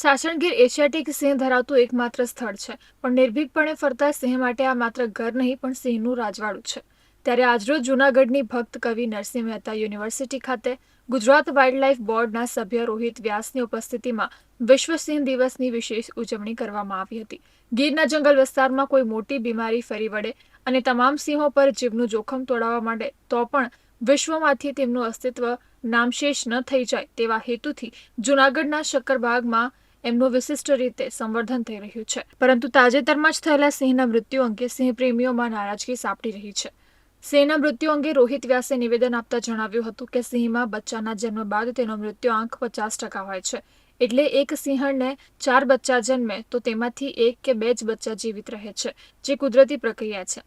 Sasan Gir Asiatic સિંહ ધરાવતું એકમાત્ર સ્થળ છે. પણ નિર્ભીકપણે ફરતા સિંહ માટે આ માત્ર ઘર નહીં, પણ સિંહનું રાજવાડું છે. ત્યારે આજરોજ જૂનાગઢની ભક્ત કવિ નરસિંહ મહેતા યુનિવર્સિટી ખાતે ગુજરાત વાઇલ્ડલાઇફ બોર્ડના સભ્ય રોહિત વ્યાસની ઉપસ્થિતિમાં વિશ્વ સિંહ દિવસની વિશેષ ઉજવણી કરવામાં આવી હતી. ગીરના જંગલ વિસ્તારમાં કોઈ મોટી બીમારી ફરી વળે અને તમામ સિંહો પર જીવનું જોખમ તોડાવવા માંડે, તો પણ વિશ્વમાંથી તેમનું અસ્તિત્વ નામશેષ ન થઈ જાય તેવા હેતુથી જૂનાગઢના શક્કરબાગમાં એમનું વિશિષ્ટ રીતે સંવર્ધન થઈ રહ્યું છે. પરંતુ તાજેતરમાં જ થયેલા સિંહના મૃત્યુ અંગે સિંહ પ્રેમીઓમાં નારાજગી સાંપડી રહી છે. સિંહના મૃત્યુ અંગે રોહિત વ્યાસે નિવેદન આપતા જણાવ્યું હતું કે સિંહમાં બચ્ચાના જન્મ બાદ તેનો મૃત્યુ આંક પચાસ ટકા હોય છે. એટલે એક સિંહણને ચાર બચ્ચા જન્મે તો તેમાંથી એક કે બે જ બચ્ચા જીવિત રહે છે, જે કુદરતી પ્રક્રિયા છે.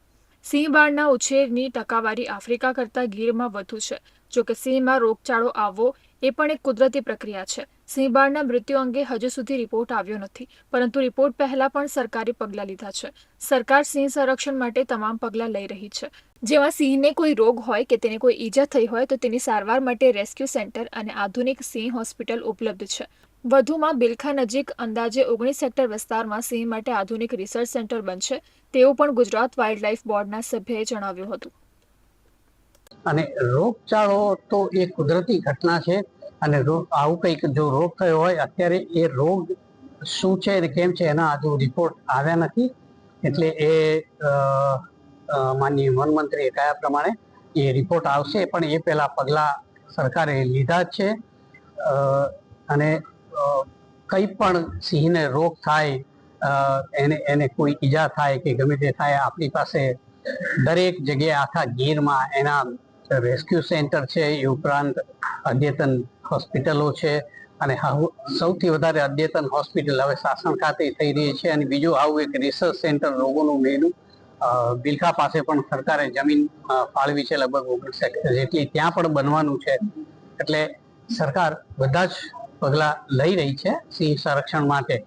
સિંહ બાળના ઉછેરની ટકાવારી આફ્રિકા કરતાં ગીરમાં વધુ છે. જો કે સિંહમાં રોગચાળો આવવો એ પણ એક કુદરતી પ્રક્રિયા છે. સિંહ બાળના મૃત્યુ અંગે હજુ સુધી રિપોર્ટ આવ્યો નથી, પરંતુ રિપોર્ટ પહેલા પણ સરકારી પગલાં લીધા છે. સરકાર સિંહ સંરક્ષણ માટે તમામ પગલાં લઈ રહી છે. જેમાં સિંહને કોઈ રોગ હોય કે તેને કોઈ ઈજા થઈ હોય તો તેની સારવાર માટે રેસ્ક્યુ સેન્ટર અને આધુનિક સિંહ હોસ્પિટલ ઉપલબ્ધ છે. વધુમાં બિલખા નજીક અંદાજે ઓગણીસ હેક્ટર વિસ્તારમાં સિંહ માટે આધુનિક રિસર્ચ સેન્ટર બનશે, તેવું પણ ગુજરાત વાઇલ્ડલાઇફ બોર્ડના સભ્યએ જણાવ્યું હતું. અને રોગચાળો તો એ કુદરતી ઘટના છે. અને આવું કંઈક જો રોગ થયો હોય, અત્યારે એ રોગ શું છે અને કેમ છે એના હજુ રિપોર્ટ આવ્યા નથી. એટલે એ માનનીય વનમંત્રીએ કયા પ્રમાણે એ રિપોર્ટ આવશે. પણ એ પહેલાં પગલાં સરકારે લીધા છે. અને કંઈ પણ સિંહને રોગ થાય એને એને કોઈ ઈજા થાય કે ગમે તે થાય, આપણી પાસે દરેક જગ્યાએ આખા ગીરમાં એના રેસ્ક્યુ સેન્ટર છે, એ ઉપરાંત અદ્યતન હોસ્પિટલો છે અને સૌથી વધારે અદ્યતન હોસ્પિટલ હવે શાસન ખાતે થઈ રહી છે અને બીજું આવું એક રિસર્ચ સેન્ટર રોગોનું મેળું બિલખા પાસે પણ સરકારે જમીન ફાળવી છે લગભગ ઓગણીસ જેટલી ત્યાં પણ બનવાનું છે. એટલે સરકાર બધા જ પગલાં લઈ રહી છે સિંહ સંરક્ષણ માટે.